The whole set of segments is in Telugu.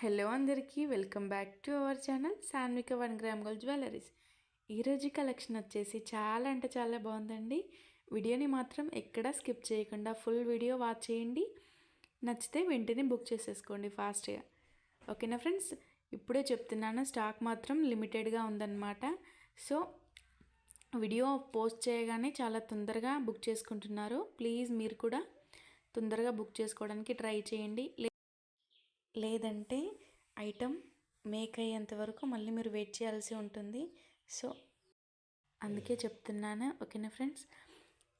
హలో అందరికీ welcome back to our channel Sanvika one gram gold jewelleries. ఈరోజు కలెక్షన్ వచ్చేసి చాలా అంటే చాలా బాగుందండి. వీడియోని మాత్రం ఎక్కడా స్కిప్ చేయకుండా ఫుల్ వీడియో వాచ్ చేయండి. నచ్చితే వెంటనే బుక్ చేసేసుకోండి ఫాస్ట్గా. ఓకేనా ఫ్రెండ్స్? ఇప్పుడే చెప్తున్నాను స్టాక్ మాత్రం లిమిటెడ్గా ఉందన్నమాట. సో వీడియో పోస్ట్ చేయగానే చాలా తొందరగా బుక్ చేసుకుంటున్నారు. ప్లీజ్ మీరు కూడా తొందరగా బుక్ చేసుకోవడానికి ట్రై చేయండి. లేదంటే ఐటమ్ మేక్ అయ్యేంత వరకు మళ్ళీ మీరు వెయిట్ చేయాల్సి ఉంటుంది. సో అందుకే చెప్తున్నాను. ఓకేనా ఫ్రెండ్స్?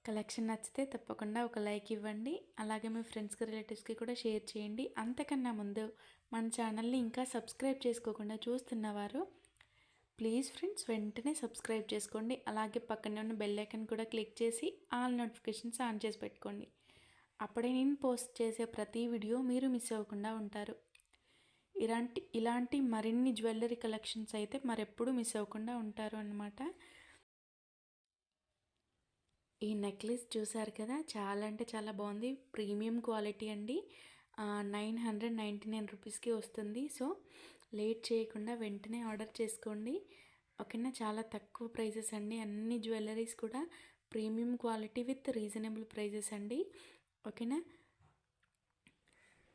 కలెక్షన్ నచ్చితే తప్పకుండా ఒక లైక్ ఇవ్వండి. అలాగే మీ ఫ్రెండ్స్కి రిలేటివ్స్కి కూడా షేర్ చేయండి. అంతకన్నా ముందు మన ఛానల్ని ఇంకా సబ్స్క్రైబ్ చేసుకోకుండా చూస్తున్నవారు ప్లీజ్ ఫ్రెండ్స్ వెంటనే సబ్స్క్రైబ్ చేసుకోండి. అలాగే పక్కనే ఉన్న బెల్ ఐకన్ కూడా క్లిక్ చేసి ఆల్ నోటిఫికేషన్స్ ఆన్ చేసి పెట్టుకోండి. అప్పుడే నేను పోస్ట్ చేసే ప్రతి వీడియో మీరు మిస్ అవ్వకుండా ఉంటారు. ఇలాంటి ఇలాంటి మరిన్ని జ్యువెలరీ కలెక్షన్స్ అయితే మరెప్పుడు మిస్ అవ్వకుండా ఉంటారు అనమాట ఈ నెక్లెస్ చూసారు కదా చాలా అంటే చాలా బాగుంది. ప్రీమియం క్వాలిటీ అండి. నైన్ హండ్రెడ్ నైంటీ నైన్ రూపీస్కి వస్తుంది. సో లేట్ చేయకుండా వెంటనే ఆర్డర్ చేసుకోండి. ఓకేనా? చాలా తక్కువ ప్రైజెస్ అండి. అన్ని జ్యువెలరీస్ కూడా premium quality with reasonable prices అండి. ఓకేనా?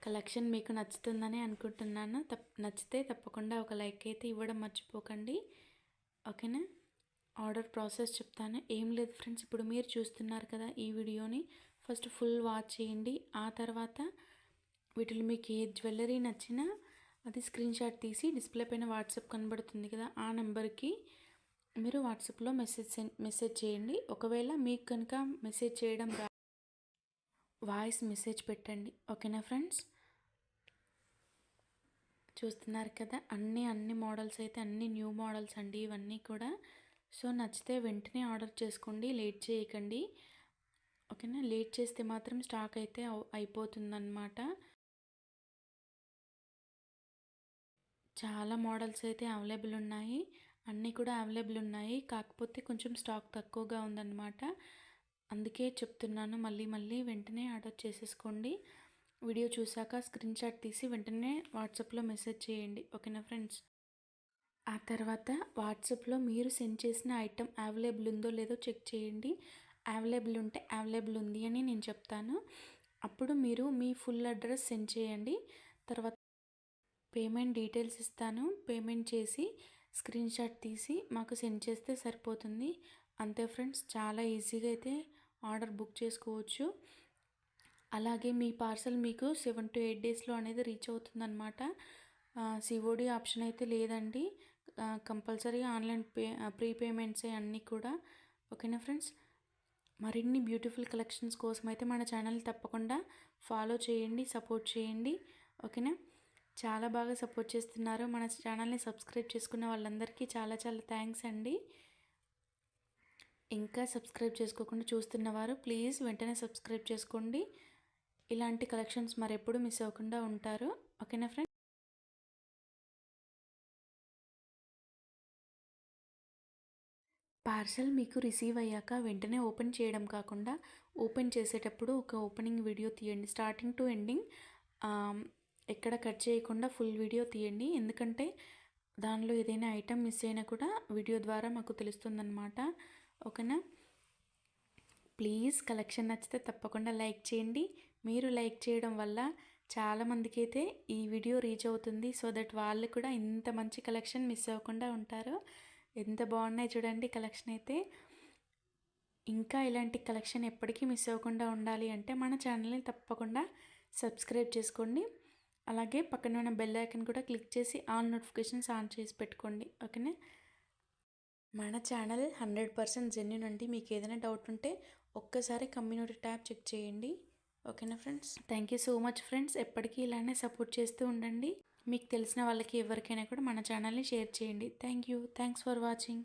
కలెక్షన్ మీకు నచ్చుతుందని అనుకుంటున్నాను. తప్ నచ్చితే తప్పకుండా ఒక లైక్ అయితే ఇవ్వడం మర్చిపోకండి. ఓకేనా? ఆర్డర్ ప్రాసెస్ చెప్తాను. ఏం లేదు ఫ్రెండ్స్ ఇప్పుడు మీరు చూస్తున్నారు కదా ఈ వీడియోని. ఫస్ట్ ఫుల్ వాచ్ చేయండి. ఆ తర్వాత వీటిలో మీకు ఏ జ్యువెలరీ నచ్చినా అది స్క్రీన్ షాట్ తీసి డిస్ప్లే పైన వాట్సాప్ కనబడుతుంది కదా ఆ నెంబర్కి మీరు వాట్సాప్లో మెసేజ్ మెసేజ్ చేయండి. ఒకవేళ మీకు కనుక మెసేజ్ చేయడం వాయిస్ మెసేజ్ పెట్టండి ఓకేనా ఫ్రెండ్స్? చూస్తున్నారు కదా అన్నీ అన్ని మోడల్స్ అయితే అన్ని న్యూ మోడల్స్ అండి ఇవన్నీ కూడా. సో నచ్చితే వెంటనే ఆర్డర్ చేసుకోండి లేట్ చేయకండి. ఓకేనా? లేట్ చేస్తే మాత్రం స్టాక్ అయితే అయిపోతుందన్నమాట. చాలా మోడల్స్ అయితే అవైలబుల్ ఉన్నాయి అన్నీ కూడా అవైలబుల్ ఉన్నాయి. కాకపోతే కొంచెం స్టాక్ తక్కువగా ఉందన్నమాట. అందుకే చెప్తున్నాను మళ్ళీ మళ్ళీ వెంటనే ఆర్డర్ చేసేసుకోండి. వీడియో చూసాక స్క్రీన్ షాట్ తీసి వెంటనే వాట్సాప్లో మెసేజ్ చేయండి ఓకేనా ఫ్రెండ్స్? ఆ తర్వాత వాట్సాప్లో మీరు సెండ్ చేసిన ఐటెం అవైలబుల్ ఉందో లేదో చెక్ చేయండి. అవైలబుల్ ఉంటే అవైలబుల్ ఉంది అని నేను చెప్తాను. అప్పుడు మీరు మీ ఫుల్ అడ్రస్ సెండ్ చేయండి. తర్వాత పేమెంట్ డీటెయిల్స్ ఇస్తాను. పేమెంట్ చేసి స్క్రీన్ షాట్ తీసి మాకు సెండ్ చేస్తే సరిపోతుంది. అంతే ఫ్రెండ్స్ చాలా ఈజీగా అయితే ఆర్డర్ బుక్ చేసుకోవచ్చు. అలాగే మీ పార్సల్ మీకు సెవెన్ టు ఎయిట్ డేస్లో అనేది రీచ్ అవుతుందన్నమాట. సిఓడి ఆప్షన్ అయితే లేదండి. కంపల్సరీ ఆన్లైన్ పే ప్రీ పేమెంట్సే అన్నీ కూడా. ఓకేనా ఫ్రెండ్స్? మరిన్ని బ్యూటిఫుల్ కలెక్షన్స్ కోసం అయితే మన ఛానల్ తప్పకుండా ఫాలో చేయండి సపోర్ట్ చేయండి. ఓకేనా? చాలా బాగా సపోర్ట్ చేస్తున్నారు. మన ఛానల్ని సబ్స్క్రైబ్ చేసుకున్న వాళ్ళందరికీ చాలా చాలా థ్యాంక్స్ అండి. ఇంకా సబ్స్క్రైబ్ చేసుకోకుండా చూస్తున్నవారు ప్లీజ్ వెంటనే సబ్స్క్రైబ్ చేసుకోండి. ఇలాంటి కలెక్షన్స్ మరెప్పుడు మిస్ అవ్వకుండా ఉంటారు. ఓకేనా ఫ్రెండ్ పార్సల్ మీకు రిసీవ్ అయ్యాక వెంటనే ఓపెన్ చేయడం కాకుండా ఓపెన్ చేసేటప్పుడు ఒక ఓపెనింగ్ వీడియో తీయండి. స్టార్టింగ్ టు ఎండింగ్ ఎక్కడ కట్ చేయకుండా ఫుల్ వీడియో తీయండి. ఎందుకంటే దానిలో ఏదైనా ఐటెం మిస్ అయినా కూడా వీడియో ద్వారా మాకు తెలుస్తుందన్నమాట. ఓకేనా? ప్లీజ్ కలెక్షన్ నచ్చితే తప్పకుండా లైక్ చేయండి. మీరు లైక్ చేయడం వల్ల చాలామందికి అయితే ఈ వీడియో రీచ్ అవుతుంది. సో దట్ వాళ్ళు కూడా ఇంత మంచి కలెక్షన్ మిస్ అవ్వకుండా ఉంటారు. ఎంత బాగున్నాయి చూడండి కలెక్షన్ అయితే. ఇంకా ఇలాంటి కలెక్షన్ ఎప్పటికీ మిస్ అవ్వకుండా ఉండాలి అంటే మన ఛానల్ని తప్పకుండా సబ్స్క్రైబ్ చేసుకోండి. అలాగే పక్కన ఉన్న బెల్ ఐకన్ కూడా క్లిక్ చేసి ఆల్ నోటిఫికేషన్స్ ఆన్ చేసి పెట్టుకోండి. ఓకేనా? మన ఛానల్ హండ్రెడ్ పర్సెంట్ జెన్యున్ అండి. మీకు ఏదైనా డౌట్ ఉంటే ఒక్కసారి కమ్యూనిటీ ట్యాబ్ చెక్ చేయండి. ఓకేనా friends? Thank you so much friends. ఎప్పటికీ ఇలానే సపోర్ట్ చేస్తూ ఉండండి. మీకు తెలిసిన వాళ్ళకి ఎవరికైనా కూడా మన ఛానల్ని షేర్ చేయండి. Thank you thanks for watching